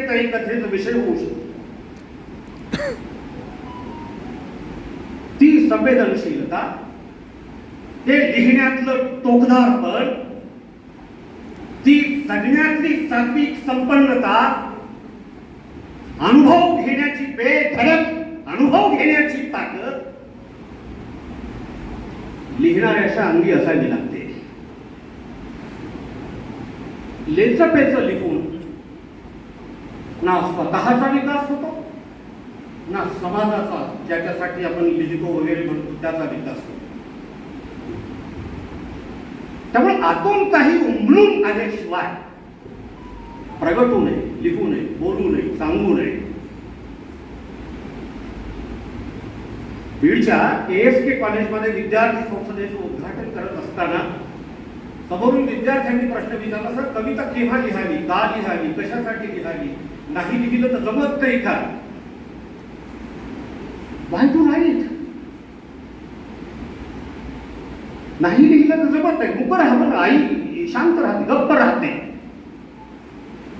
तरी कथेचा विषय होऊ शकतो. ती संवेदनशीलता ते लिहिण्यातलं टोकदारपण ती जगण्यातली सात्विक संपन्नता अनुभव घेण्याची बेधडक अनुभव घेण्याची ताकद लिहिणाऱ्याच्या अंगी असायला लागते. लेचपेच लिहून ना स्वतःचा विकास होतो ना समाजाचा ज्याच्यासाठी आपण लिहितो वगैरे म्हणतो त्याचा विकास होतो. त्यामुळे आतून काही उमलून आल्याशिवाय प्रगटू नये लिहू नये बोलू नये सांगू नये. बीडच्या एस के कॉलेजमध्ये विद्यार्थी संसदेचं उद्घाटन करत असताना समोरून विद्यार्थ्यांनी प्रश्न विचारला सर कविता केव्हा लिहावी? का लिहावी? कशासाठी लिहावी? नाही लिहिलं तर जमत नाही का वाय टू राईट नाही लिहिलं तर जमत नाही. मुक राहा आई. शांत राहते गप्प राहते.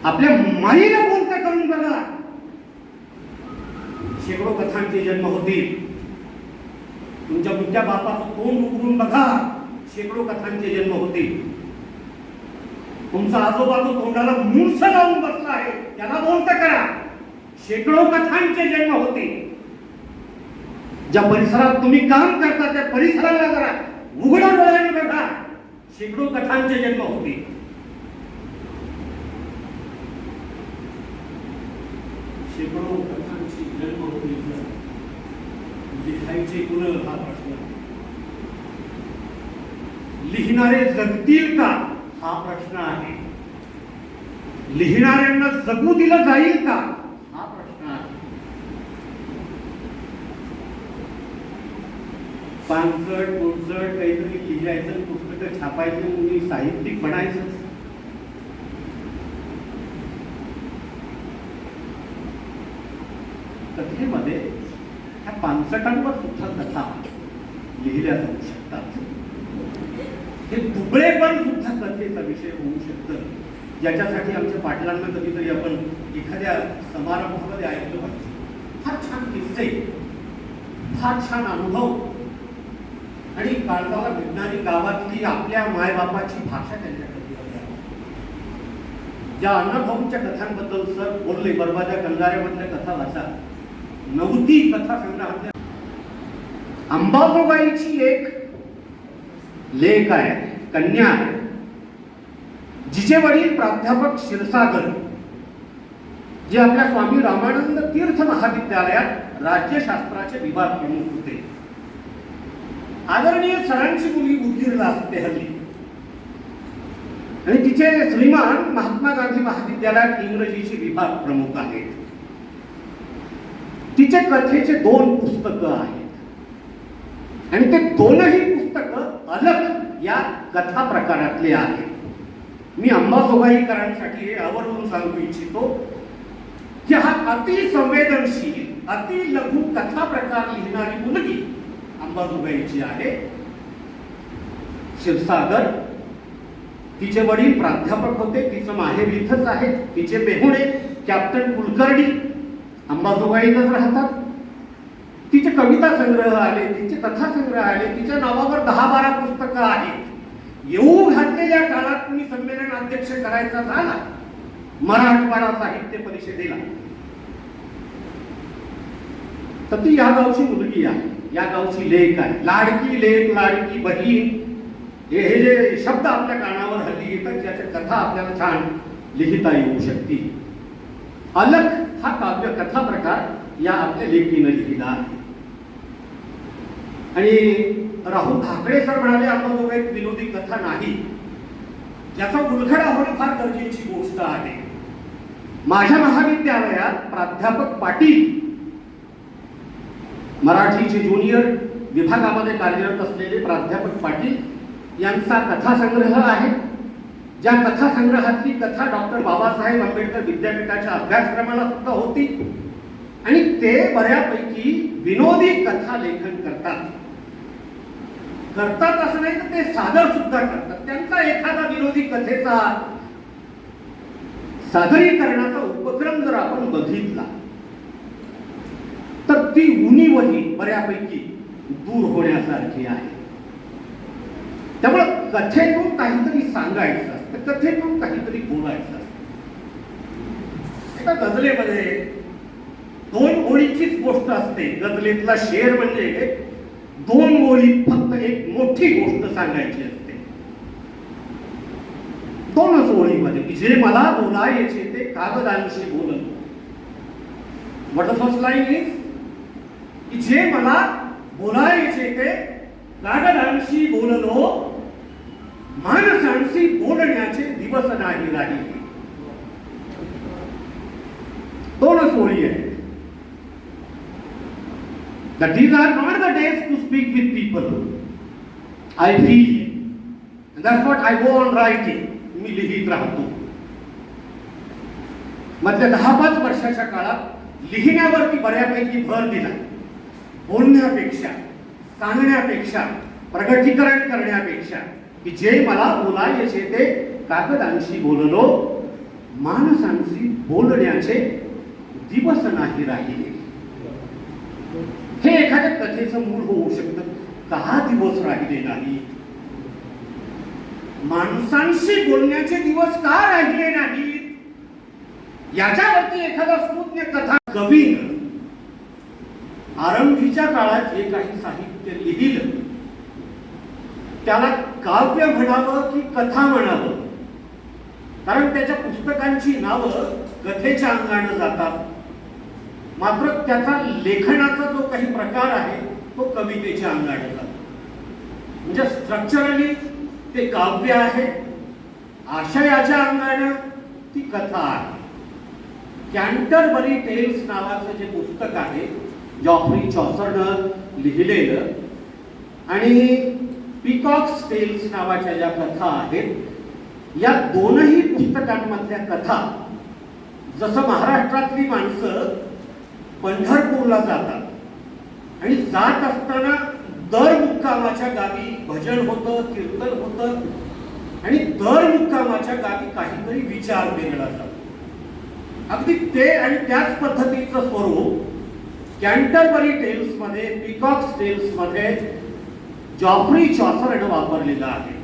आपल्या माईला बोलता करून बघा? शेकडो कथांचे जन्म होतील तुमच्या मुख्या बापाचं तोंड उघडून बघा. शेकडो कथांचे जन्म होतील तुमचा आजोबाजो तोंडाला मुळस लावून बसला आहे. त्याला बोलता करा. शेकडो कथांचे जन्म होते. ज्या परिसरात तुम्ही काम करता त्या परिसराला जरा उघड्या डोळ्याने बघा. शेकडो कथांचे जन्म होते. शेकडो कथांची जन्म होतील लिहायचे गुण हा प्रश्न. लिहिणारे जगतील का? हा प्रश्न आहे. लिहिणाऱ्यांना जगू दिलं जाईल का? हा प्रश्न आहे. पानसट कोणसट काहीतरी लिहायचं पुस्तकं छापायचं तुम्ही साहित्यिक बनायचं. कथेमध्ये ह्या पानसटांवर सुद्धा कथा लिहिल्या जाऊ शकतात. हे दुबळेपण सुद्धा कथेचा विषय होऊ शकतं. ज्याच्यासाठी आमच्या पाटलांना कधीतरी आपण एखाद्या समारंभामध्ये ऐकलं पाहिजे. फार छान किस्से फार छान अनुभव. आणि काळजाला भेटणारी गावातली आपल्या मायबापाची भाषा त्यांच्याकडे ज्या अण्णाभाऊंच्या कथांबद्दल सर बोलले बरबाद्या कंगाऱ्यामधल्या कथा वाचा. नवती कथा संग्रहातल्या अंबाजोगाईची एक लेख आहे कन्या आहे. जिचे वडील प्राध्यापक क्षीरसागर जे आपल्या स्वामी रामानंद तीर्थ महाविद्यालयात राज्यशास्त्राचे विभाग प्रमुख होते. आदरणीय सरांची मुलगी उदगीरला असते हल्ली आणि तिचे श्रीमान महात्मा गांधी महाविद्यालयात इंग्रजीचे विभाग प्रमुख आहेत. तिचे कथेचे दोन पुस्तकं आहेत. आणि ते दोनही अलग या कथा प्रकारातले आहेत मी अंबाजोगाईकरांसाठी हे आवर्जून सांगू इच्छितो. की हा अति संवेदनशील अति लघु कथा प्रकार लिहिणारी मुलगी अंबाजोगाईची आहे. शिवसागर तिचे वडील प्राध्यापक होते तिचं माहेर इथंच आहे तिचे बेहुणे कॅप्टन कुलकर्णी अंबाजोगाईतच राहतात. संग्रह आले तिचे कथा संग्रह आले तिच्या नावावर दहा बारा पुस्तकं आहेत. येऊ घातलेल्या काळात मी संमेलन अध्यक्ष करायचा झाला मराठवाडा साहित्य परिषदेला. तर ती या गावची मुलगी आहे या गावची लेख आहे. लाडकी लेख लाडकी बहीण हे हे जे शब्द आपल्या कानावर हल्ली येतात ज्याच्या कथा आपल्याला छान लिहिता येऊ शकतील. अलग हा काव्य कथा प्रकार या आपल्या लेखीनं लिहिला आहे. आणि राहुल धाकडे सर म्हणाले अनुभव एक विनोदी कथा नाही. याचा उलगडा होणं फार गरजेची गोष्ट आहे. माझ्या महाविद्यालयात प्राध्यापक पाटील मराठीचे ज्युनियर विभागामध्ये कार्यरत असलेले प्राध्यापक पाटील यांचा कथासंग्रह आहे. ज्या कथासंग्रहातली कथा डॉक्टर बाबासाहेब आंबेडकर विद्यापीठाच्या अभ्यासक्रमाला सुद्धा होती. आणि ते बऱ्यापैकी विनोदी कथा लेखन करतात. करतात असं नाही तर ते सादर सुद्धा करतात. त्यांचा एखादा विनोदी कथेचा सादरीकरणाचा उपक्रम जर आपण बघितला तर ती उणीवही बऱ्यापैकी दूर होण्यासारखी आहे. त्यामुळे कथेतून काहीतरी सांगायचं असतं कथेतून काहीतरी बोलायचं असतं. एका गजलेमध्ये दोन ओळीचीच गोष्ट असते. गजलेतला शेर म्हणजे दोन ओळीत फक्त एक मोठी गोष्ट सांगायची असते. दोनच ओळीमध्ये की जे मला बोलायचे ते कागदांशी बोलत. What the first line is की जे मला बोलायचे ते कागदांशी बोललो माणसांशी बोलण्याचे दिवस नाही राहिले. दोनच ओळी आहे that these are not the days to speak with people. I feel. And that's what I go on writing. मी लिहित राहतो मधल्या दहा पाच वर्षाच्या काळात लिहिण्यावरती बऱ्यापैकी भर दिला बोलण्यापेक्षा सांगण्यापेक्षा प्रगटीकरण करण्यापेक्षा की जे मला बोलायचे ते कागदांशी बोललो माणसांशी बोलण्याचे दिवस नाही राहिले हे एखाद्या कथेचं मूळ होऊ शकतं. दहा दिवस राहिले नाही. माणसांशी बोलण्याचे दिवस का राहिले नाहीत? याच्यावरती एखादा स्तुत्य कथा कवीन आरंभीच्या काळात जे काही साहित्य लिहिलं त्याला काव्य म्हणावं की कथा म्हणावं? कारण त्याच्या पुस्तकांची नावं कथेच्या अंगानं जातात. मात्र त्याचा लेखनाचा जो काही प्रकार आहे तो कवितेच्या अंगाने जातो म्हणजे स्ट्रक्चरली ते काव्य आहे आशयाच्या अंगानं ती कथा आहे. कॅन्टरबरी टेल्स नावाचं जे पुस्तक आहे जॉफरी चॉसरनं लिहिलेलं आणि पिकॉक्स टेल्स नावाच्या ज्या कथा आहेत या दोनही पुस्तकांमधल्या कथा जसं महाराष्ट्रातली माणसं पंढरपूरला जातात. आणि जात असताना दर मुक्कामाच्या गावी भजन होतं कीर्तन होतं. आणि दर मुक्कामाच्या गावी काहीतरी विचार वेगळा जातो. अगदी ते आणि त्याच पद्धतीचं स्वरूप कॅन्टरबरी टेल्समध्ये पिकॉक्स टेल्समध्ये जॉफ्री चॉसरनं वापरलेलं आहे.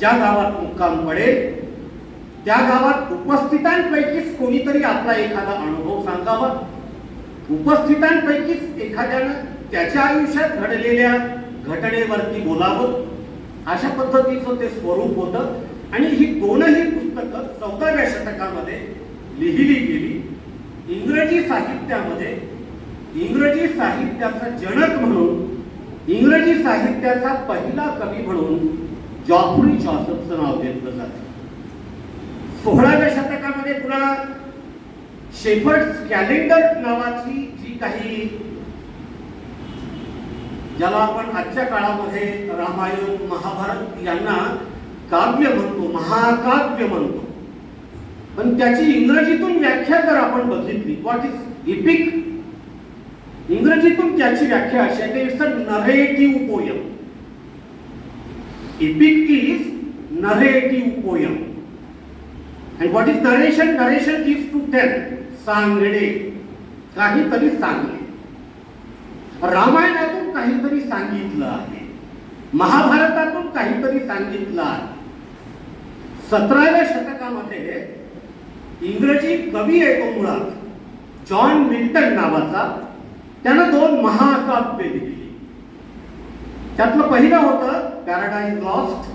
ज्या गावात मुक्काम पडेल त्या गावात उपस्थितांपैकीच कोणीतरी आपला एखादा अनुभव सांगावा. उपस्थितांपैकीच एखाद्यानं त्याच्या आयुष्यात घडलेल्या घटनेवरती बोलावं अशा पद्धतीचं ते स्वरूप होतं. आणि ही दोनही पुस्तकं चौदाव्या शतकामध्ये लिहिली गेली. इंग्रजी साहित्यामध्ये इंग्रजी साहित्याचा जनक म्हणून इंग्रजी साहित्याचा पहिला कवी म्हणून जॉफ्री जॉसफचं नाव घेतलं जातं. सोळाव्या शतकामध्ये पुन्हा शेफर्ड्स कॅलेंडर नावाची जी काही ज्याला आपण आजच्या काळामध्ये रामायण महाभारत यांना काव्य म्हणतो महाकाव्य म्हणतो. पण त्याची इंग्रजीतून व्याख्या जर आपण बघितली व्हॉट इज इपिक इंग्रजीतून त्याची व्याख्या अशी आहे it's a narrative poem epic is narrative poem and what is narration narration is to tell सांगणे काहीतरी सांगणे रामायणातून काहीतरी सांगितलं आहे. महाभारतातून काहीतरी सांगितलं आहे. सतराव्या शतकामध्ये इंग्रजी कवी येतो मुळात जॉन मिल्टन नावाचा त्यानं दोन महाकाव्य लिहिली. त्यातलं पहिलं होतं पॅराडाईज लॉस्ट.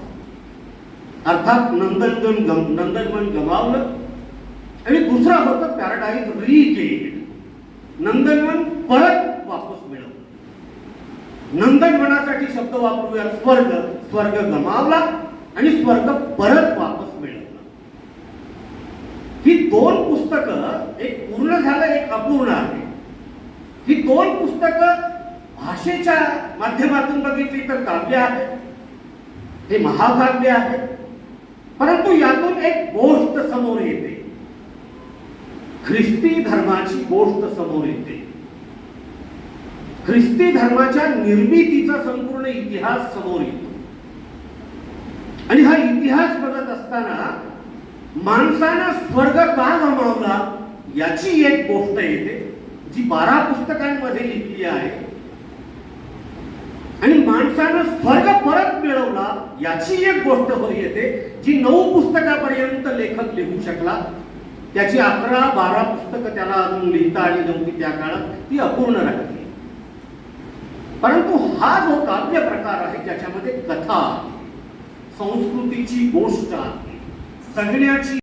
अर्थात नंदनगन गम नंदनवन गमावलं. आणि दुसरा होतं पॅराडाईज रिगेड नंदनवन परत वापस मिळवलं नंदनवनासाठी शब्द वापरूया स्वर्ग. स्वर्ग गमावला आणि स्वर्ग परत वापस मिळवला. ही दोन पुस्तकं एक पूर्ण झालं एक अपूर्ण आहे. ही दोन पुस्तकं भाषेच्या माध्यमातून बघितली तर काव्य आहे. हे महाकाव्य आहे. परंतु यातून एक गोष्ट समोर येते. ख्रिस्ती धर्माची गोष्ट समोर येते. ख्रिस्ती धर्माच्या निर्मितीचा संपूर्ण इतिहास समोर येतो. आणि हा इतिहास बघत असताना माणसानं स्वर्ग का गमावला याची एक गोष्ट येते जी बारा पुस्तकांमध्ये लिहिली आहे. आणि माणसानं स्वर्ग परत मिळवला याची एक गोष्ट होय येते जी नऊ पुस्तकापर्यंत लेखक लिहू शकला. त्याची अकरा बारा पुस्तकं त्याला अजून लिहिता आली नव्हती त्या काळात. ती अपूर्ण राहिली. परंतु हा जो काव्य प्रकार आहे ज्याच्यामध्ये कथा संस्कृतीची गोष्ट आहे